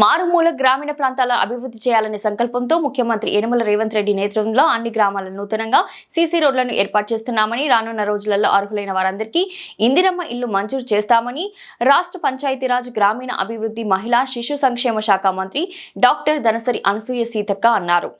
మారుమూల గ్రామీణ ప్రాంతాల అభివృద్ధి చేయాలనే సంకల్పంతో ముఖ్యమంత్రి యనమల రేవంత్ రెడ్డి నేతృత్వంలో అన్ని గ్రామాలను నూతనంగా సీసీ రోడ్లను ఏర్పాటు చేస్తున్నామని రానున్న రోజులలో అర్హులైన వారందరికీ ఇందిరమ్మ ఇల్లు మంజూరు చేస్తామని రాష్ట్ర పంచాయతీరాజ్ గ్రామీణ అభివృద్ధి మహిళా శిశు సంక్షేమ శాఖ మంత్రి డాక్టర్ ధనసరి అనసూయ సీతక్క అన్నారు.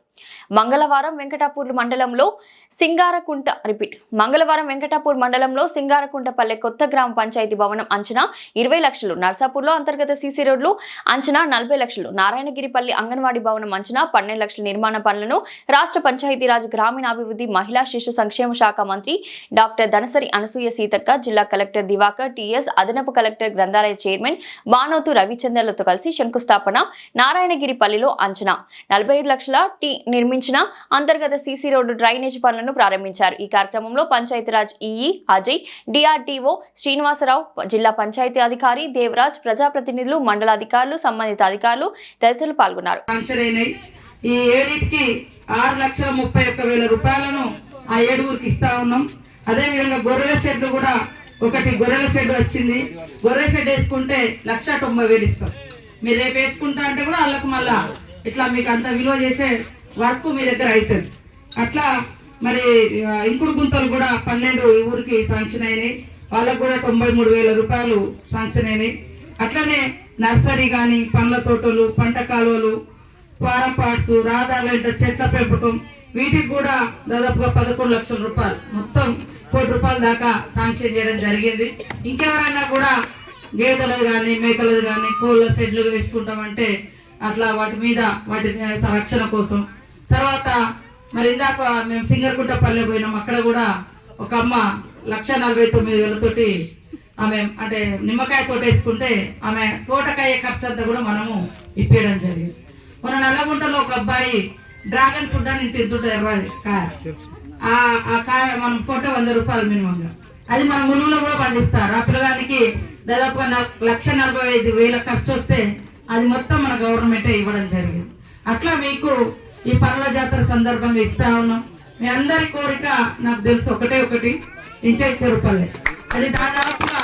మంగళవారం వెంకటాపూర్ మండలంలో సింగారకుంట రిపీట్ మంగళవారం వెంకటాపూర్ మండలంలో సింగారకుంటపల్లె కొత్త గ్రామ పంచాయతీ భవనం అంచనా ఇరవై లక్షలు నర్సాపూర్లో అంతర్గత సీసీ రోడ్లు అంచనా నలభై లక్షలు నారాయణగిరిపల్లి అంగన్వాడీ భవనం అంచనా పన్నెండు లక్షల నిర్మాణ పనులను రాష్ట్ర పంచాయతీరాజ్ గ్రామీణాభివృద్ధి మహిళా శిశు సంక్షేమ శాఖ మంత్రి డాక్టర్ ధనసరి అనసూయ సీతక్క జిల్లా కలెక్టర్ దివాకర్ టిఎస్ అదనపు కలెక్టర్ గ్రంథాలయ చైర్మన్ బానోతు రవిచందర్లతో కలిసి శంకుస్థాపన నారాయణగిరిపల్లిలో అంచనా. నలభై ఐదు లక్షల టీ నిర్మించిన అంతర్గత సీసీ రోడ్డు డ్రైనేజ్ పనులను ప్రారంభించారు. ఈ కార్యక్రమంలో పంచాయతీరాజ్ ఈఈ అజయ్ డిఆర్డీఓ శ్రీనివాసరావు జిల్లా పంచాయతీ అధికారి దేవరాజ్ ప్రజాప్రతినిధులు మండల అధికారులు సంబంధిత అధికారులు తదితరులు పాల్గొన్నారు. ఈ ఏడింటికి ఆరు లక్షల ముప్పై ఒక్క వేల రూపాయలను ఆ ఏడుగురికి ఇస్తా ఉన్నాం. అదే విధంగా గొర్రెల షెడ్ కూడా ఒకటి గొర్రెల షెడ్ వచ్చింది. గొర్రెల షెడ్ వేసుకుంటే లక్ష తొంభై వేలు ఇస్తాం. మీరు రేపు వేసుకుంటా అంటే కూడా వాళ్ళకు మళ్ళా ఇట్లా మీకు అంత విలువ చేసే వర్క్ మీ దగ్గర అవుతుంది. అట్లా మరి ఇంకుడు గుంతలు కూడా పన్నెండు ఈ ఊరికి శాంక్షన్ అయినాయి. వాళ్ళకు కూడా తొంభై మూడు వేల రూపాయలు శాంక్షన్ అయినాయి. అట్లనే నర్సరీ కానీ పండ్ల తోటలు పంట కాలువలు ఫారం పార్ట్స్ రహదారుల చెట్ల పెంపకం వీటికి కూడా దాదాపుగా పదకొండు లక్షల రూపాయలు. మొత్తం కోటి రూపాయల దాకా శాంక్షన్ చేయడం జరిగింది. ఇంకెవరైనా కూడా గేదెలు కానీ మేకలు కానీ కోళ్ళ షెడ్లు వేసుకుంటామంటే అట్లా వాటి మీద వాటి రక్షణ కోసం తర్వాత మరి ఇందాక మేము సింగర్గుట్ట పల్లె పోయినాం అక్కడ కూడా ఒక అమ్మ లక్ష నలభై తొమ్మిది వేలతోటి ఆమె అంటే నిమ్మకాయ తోట వేసుకుంటే ఆమె తోటకాయ ఖర్చు అంతా కూడా మనము ఇప్పేయడం జరిగింది. మన నల్లగుంటలో ఒక అబ్బాయి డ్రాగన్ ఫ్రూట్ అని తింటుంటారు ఇరవై కాయ. ఆ ఆ కాయ మనం ఫోటో వంద రూపాయలు మినిమంగా. అది మన ములుగులో కూడా పండిస్తారు. ఆ పిల్లగానికి దాదాపుగా లక్ష నలభై ఐదు వేల ఖర్చు వస్తే అది మొత్తం మన గవర్నమెంటే ఇవ్వడం జరిగింది. అట్లా మీకు ఈ పర్ల జాతర సందర్భంగా ఇస్తా ఉన్నాం. మీ అందరి కోరిక నాకు తెలుసు ఒకటే ఒకటి. ఇంచై చెరుపల్లె అది దాదాపుగా.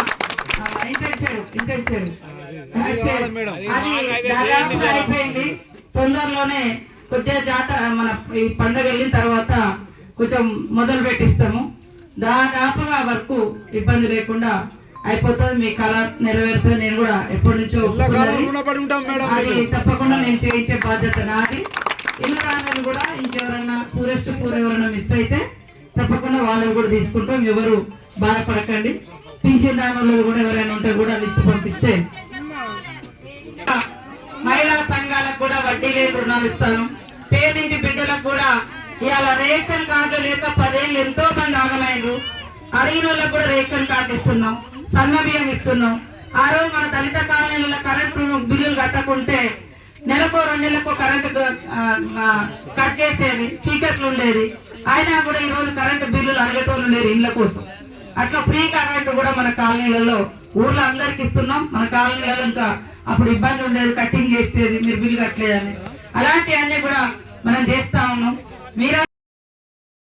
అది దాదాపుగా అయిపోయింది. తొందరలోనే కొద్దిగా జాతర మన ఈ పండుగ వెళ్ళిన తర్వాత కొంచెం మొదలు పెట్టిస్తాము. దాదాపుగా వరకు ఇబ్బంది లేకుండా అయిపోతుంది. మీ కళ నెరవేరుతుంది. నేను కూడా ఎప్పటి నుంచో అది తప్పకుండా నేను చేయించే బాధ్యత నాది. ఇల్లు కూడా ఇంకెవరన్నా టూరిస్ట్ పూర్ ఎవరైనా మిస్ అయితే తప్పకుండా వాళ్ళని కూడా తీసుకుంటాం. ఎవరు బాధపడకండి. పింఛన్ దాని కూడా ఎవరైనా ఉంటే కూడా లిస్ట్ పంపిస్తే మహిళా సంఘాలకు కూడా వడ్డీ లేని రుణాలు ఇస్తాను. పేదింటి బిడ్డలకు కూడా ఇవాళ రేషన్ కార్డు లేక పదేళ్ళు ఎంతో మంది ఆగమైనరు అడిగిన వాళ్ళకు కూడా రేషన్ కార్డు ఇస్తున్నాం. సన్న బియ్యం ఇస్తున్నాం. ఆ రోజు మన దళిత కాలనీలో కరెంటు బిల్లులు కట్టకుంటే నెలకో రెండు నెలలకు కరెంటు కట్ చేసేది చీకట్లు ఉండేది అయినా కూడా ఈ రోజు కరెంటు బిల్లులు అడిగేటోళ్ళు ఉండేది ఇళ్ళ కోసం. అట్లా ఫ్రీ కరెంటు కూడా మన కాలనీలలో ఊర్లో అందరికి ఇస్తున్నాం. మన కాలనీలలో ఇంకా అప్పుడు ఇబ్బంది ఉండేది కటింగ్ చేసేది మీరు బిల్లు కట్టలేదని. అలాంటివన్నీ కూడా మనం చేస్తా ఉన్నాం. మీరు